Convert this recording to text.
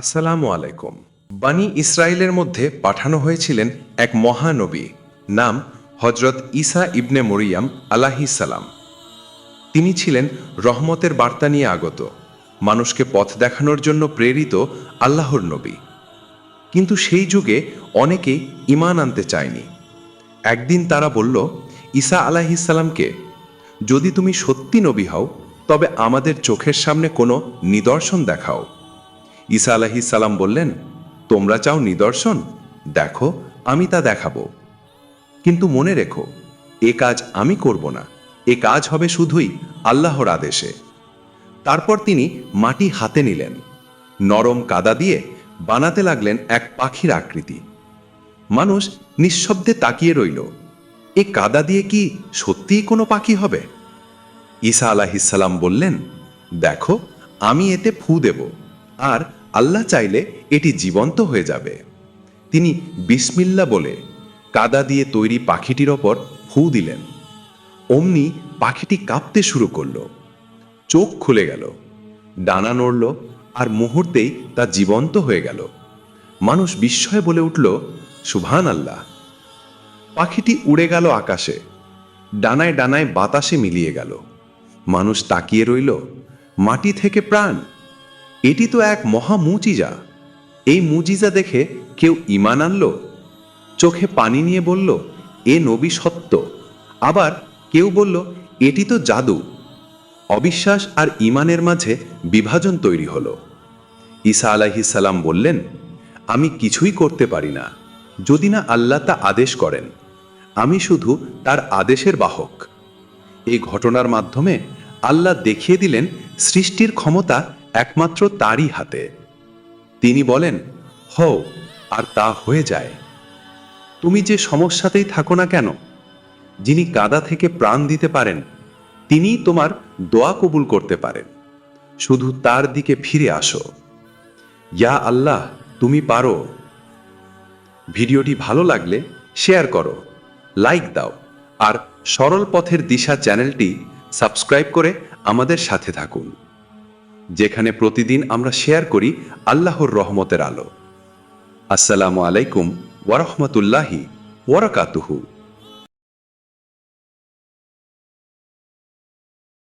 আসসালামু আলাইকুম। বানি ইসরায়েলের মধ্যে পাঠানো হয়েছিলেন এক মহানবী, নাম হজরত ঈসা ইবনে মরিয়াম সালাম। তিনি ছিলেন রহমতের বার্তা নিয়ে আগত, মানুষকে পথ দেখানোর জন্য প্রেরিত আল্লাহর নবী। কিন্তু সেই যুগে অনেকেই ইমান আনতে চায়নি। একদিন তারা বলল, ঈসা আলাহিসাল্লামকে যদি তুমি সত্যি নবী হও, তবে আমাদের চোখের সামনে কোনো নিদর্শন দেখাও। ঈসা আলাহি সালাম বললেন, তোমরা চাও নিদর্শন? দেখো, আমি তা দেখাবো। কিন্তু মনে রেখো, এ কাজ আমি করব না। এ কাজ হবে শুধুই আল্লাহর আদেশে। তারপর তিনি মাটি হাতে নিলেন, নরম কাদা দিয়ে বানাতে লাগলেন এক পাখির আকৃতি। মানুষ নিঃশব্দে তাকিয়ে রইল, এ কাদা দিয়ে কি সত্যিই কোনো পাখি হবে? ঈসা আলাহিসাল্লাম বললেন, দেখো, আমি এতে ফু দেব, আর আল্লাহ চাইলে এটি জীবন্ত হয়ে যাবে। তিনি বিসমিল্লা বলে কাদা দিয়ে তৈরি পাখিটির ওপর ফু দিলেন। অমনি পাখিটি কাঁপতে শুরু করল। চোখ খুলে গেল। ডানা নড়ল আর মুহূর্তেই তা জীবন্ত হয়ে গেল। মানুষ বিস্ময়ে বলে উঠল সুভান আল্লাহ পাখিটি উড়ে গেল আকাশে। ডানায় ডানায় বাতাসে মিলিয়ে গেল। মানুষ তাকিয়ে রইল, মাটি থেকে প্রাণ। এটি তো এক মহা মুজিজা। এই মুজিজা দেখে কেউ ইমান আনল? চোখে পানি নিয়ে বলল, এ নবী সত্য। আবার কেউ বলল, এটি তো জাদু। অবিশ্বাস আর ইমানের মাঝে বিভাজন তৈরি হল। ঈসা আলাহিসাল্লাম বললেন, আমি কিছুই করতে পারি না। যদি না আল্লাহ তা আদেশ করেন, আমি শুধু তার আদেশের বাহক। এই ঘটনার মাধ্যমে আল্লাহ দেখিয়ে দিলেন সৃষ্টির ক্ষমতা একমাত্র তারই হাতে। তিনি বলেন, হও, আর তা হয়ে যায়। তুমি যে সমস্যাতেই থাকো না কেন? যিনি কাদা থেকে প্রাণ দিতে পারেন, তিনিই তোমার দোয়া কবুল করতে পারেন। শুধু তার দিকে ফিরে আসো। ইয়া আল্লাহ, তুমি পারো। ভিডিওটি ভালো লাগলে শেয়ার করো, লাইক দাও, আর সরল পথের দিশা চ্যানেলটি সাবস্ক্রাইব করে আমাদের সাথে থাকুন। যেখানে প্রতিদিন আমরা শেয়ার করি আল্লাহর রহমতের আলো। আসসালামু আলাইকুম ওয়ারহমতুল্লাহি ওয়ারাকাতুহু